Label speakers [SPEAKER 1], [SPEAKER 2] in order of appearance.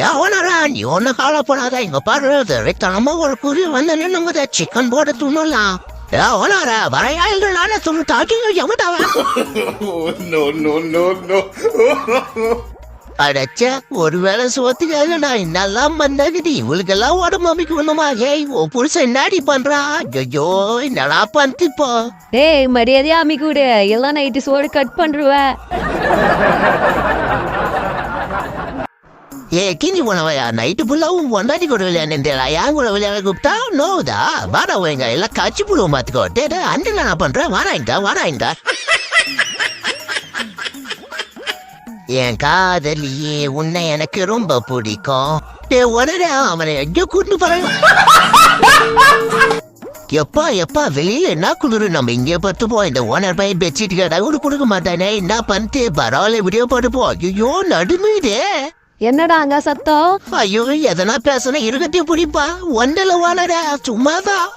[SPEAKER 1] எவனரா நீ ஒண்ணு கவலைப்படாத இங்க பாரு திரைத்தனமா ஒரு குறி வந்து நின்னுங்க சிக்கன் போட்டு துண்ணலாம் எவனரா வரையாயிரம் நானே துணு தாக்கி எவட்டாவா
[SPEAKER 2] no, no, no, no.
[SPEAKER 1] அடைச்ச ஒருவேளை சோத்துக்காக நான் என்னெல்லாம் பண்ணாக்குது இவளுக்கெல்லாம் உடம்பு அமைக்கணுமா ஏய் ஓ புருஷன் என்னடி பண்றா ஐயோ என்னடா பண்ணிட்டு இப்போ
[SPEAKER 3] டேய் மரியாதையா அம்மி கூடு எல்லாம் நைட்டு சோறு கட் பண்ணுருவ
[SPEAKER 1] ஏ கிஞ்சி போனவையா நைட்டு ஃபுல்லாவும் பொண்டாட்டி கூட விளையாண்டுடா ஏன் கூட விளையாட கூப்பிட்டா? நோவுதா வாடா வைங்க. எல்லாம் கச்சி புழுவும் பார்த்துக்கோ. டே டே அண்ணன் நான் பண்றேன்? வாடாங்க வாடாங்க என் காதலியே உன்னை எனக்கு ரொம்ப பிடிக்கும். டே உடனே அவனை எங்கேயோ கூட்டு போறேன் எப்பா எப்பா வெளியில என்ன குளிரு? நம்ம இங்கே பார்த்துப்போம் இந்த ஓனர் பையன் பெட்ஷீட் கேட்டா கூட கொடுக்க மாட்டானே. என்ன பண்ணிட்டு பரவாயில்ல வீடியோ படுப்போம் ஐயோ நடுமையுதே
[SPEAKER 3] என்னடா அங்க சத்தம்?
[SPEAKER 1] ஐயோ எதனா பேசுனா இருக்கத்தையும் பிடிப்பா. ஒன்றில் வாழற சும்மாதான்.